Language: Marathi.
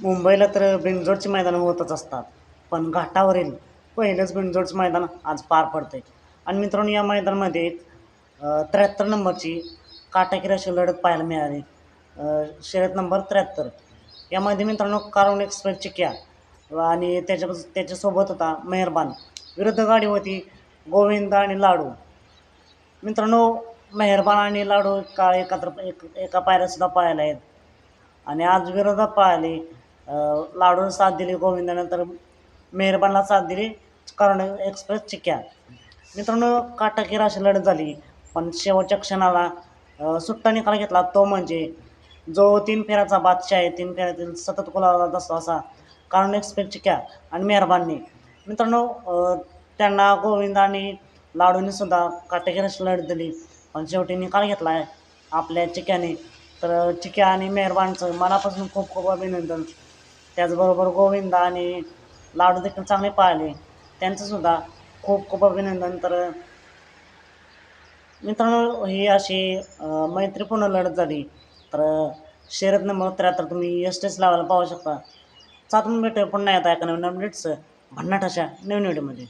मुंबईला तर बिनजोडची मैदानं होतच असतात. पण घाटावरील पहिलंच बिनजोडचं मैदान आज पार पडतं आहे आणि मित्रांनो या मैदानामध्ये एक त्र्याहत्तर नंबरची काटाकीर अशी लढत पाहायला मिळाली. शर्यत नंबर त्र्याहत्तर. यामध्ये मित्रांनो कारुण एक्सप्रेस चिक्या आणि त्याच्या त्याच्यासोबत होता मेहरबान. विरुद्ध गाडी होती गोविंद आणि लाडू. मित्रांनो मेहरबान आणि लाडू काळ एकत्र एक एका पायऱ्यासुद्धा पाहायला आहेत. आणि आज विरोधात पाहिले लाडून साथ दिली गोविंदानंतर मेहरबानला साथ दिली कारण एक्सप्रेस चिक्या. मित्रांनो काटकीर अशी लढत झाली पण शेवटच्या क्षणाला सुट्टा निकाल घेतला तो म्हणजे जो तीन फेऱ्याचा बादशाह आहे तीन फेऱ्यातील सतत गुलाबात दसला असा कारण एक्सप्रेस चिक्या आणि मेहरबानने. मित्रांनो त्यांना गोविंद आणि लाडूने सुद्धा अशी लढत दिली पण शेवटी निकाल घेतला आहे आपल्या चिक्याने. तर चिक्या आणि मेहरबानचं मनापासून खूप खूप अभिनंदन. त्याचबरोबर गोविंद आणि लाडू देखील चांगले पाहिले त्यांचंसुद्धा खूप खूप अभिनंदन. तर मित्रांनो ही अशी मैत्रीपूर्ण लढत झाली. तर शर्यत नंबर त्र्याहत्तर तुम्ही एस टेस लावायला पाहू शकता. सातून भेटूया पुन्हा येता एका नवीन अपडेट्स भन्नाट अशा नवीन व्हिडिओमध्ये